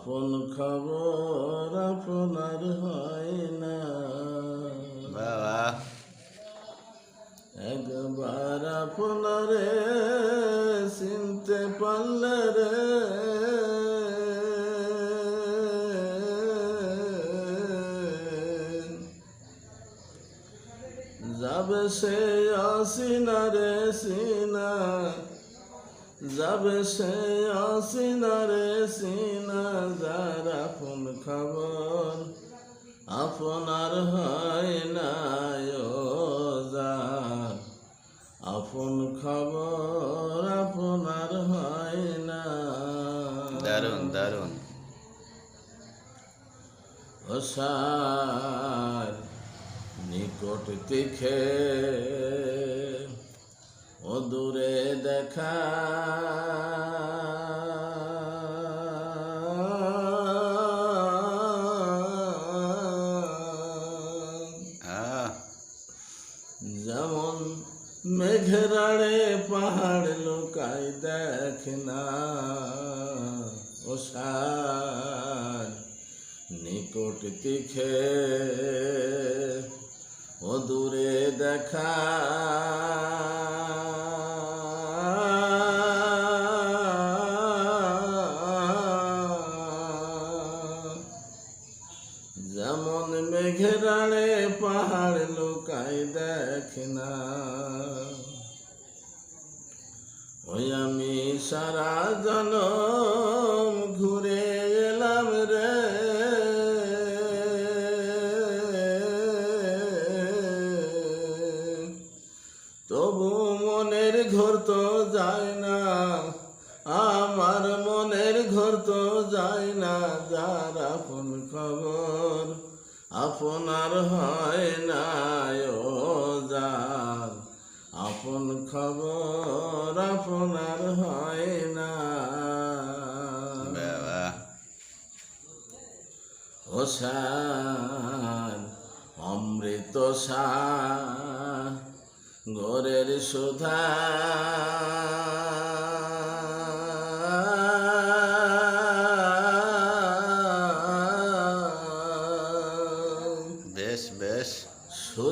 আপন খবর আপনার হয় না। বাবা। একবার আপনারে চিনতে পারলে রে। যাবে সে আসিনা রে সিনা। যাবে সে আসিনা রে সিনা যার আপন খবর আপনার হয় না ও আপন খবর আপনার হয় না দারুণ দারুণ অসার নিকট দেখে অদূরে দেখা আহ, যেমন মেঘেরাড়ে পাহাড় লোকাই দেখ না ও সার নিকট তিখে ও দূরে দেখা। যেমন মেঘেরাড়ে পাহাড় লোকাই দেখ না। ওই আমি সারা জনম ঘুরে এলাম রে। তবু মনের ঘর তো যায় না, আমার মনের ঘর তো যায় না, যার আপন খবর আপনার হয় না যার আপন খবর আপনার হয় না ও সার অমৃত সার ঘরের সুধা।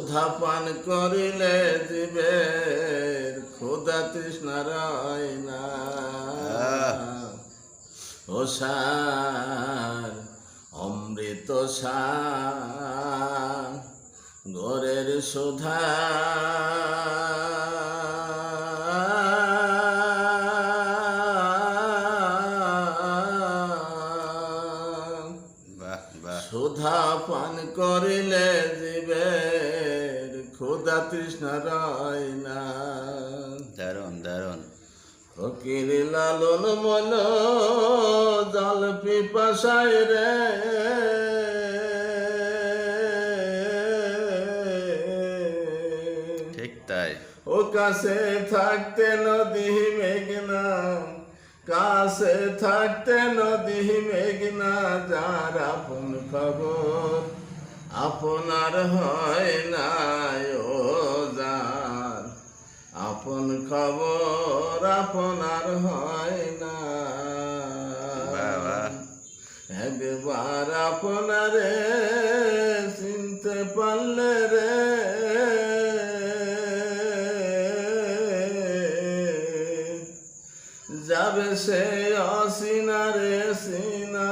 সুধা পান করিলে জীবের ক্ষুধা তৃষ্ণা রয় না ও সার অমৃত সার ঘরের সুধা। সুধা পান করিলে জীবের ক্ষুধা তৃষ্ণা রয় না দারুণ দারুণ। ফকির লালন মন জল পিপাসায় রে। ঠিক তাই। ও কাছে থাকতে নদী মেঘনা কাছে থাকতে নদী মেঘনা যার আপন খবর আপনার হয় না। একবার আপনারে চিনতে পারলে রে। যাবে সে অসিনা রে, সিনা।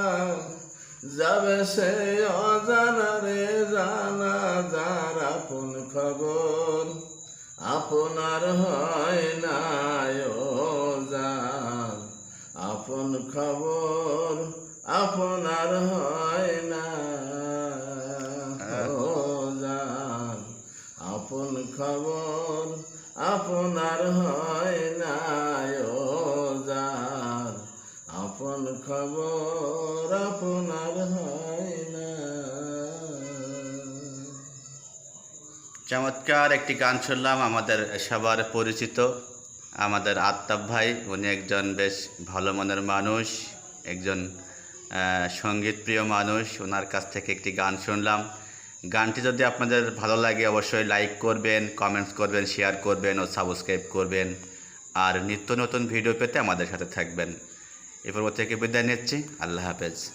যাবে সে অজানা রে, জানা, যার আপন খবর আপনার হয় না আপন খবর আপনার হয় না। ও যার আপন খবর আপনার হয় না। যার আপন খবর আপনার হয় না। চমৎকার একটি গান শুনলাম আমাদের সবার পরিচিত আমাদের আত্মাব ভাই। উনি একজন বেশ ভালো মনের মানুষ একজন আহ, সঙ্গীতপ্রিয় মানুষ ওনার কাছ থেকে একটি গান শুনলাম। গানটি যদি আপনাদের ভালো লাগে অবশ্যই লাইক করবেন কমেন্টস করবেন শেয়ার করবেন ও সাবস্ক্রাইব করবেন। আর নিত্য নতুন ভিডিও পেতে আমাদের সাথে থাকবেন। এ পর্ব থেকে বিদায় নিচ্ছি। আল্লাহ হাফেজ।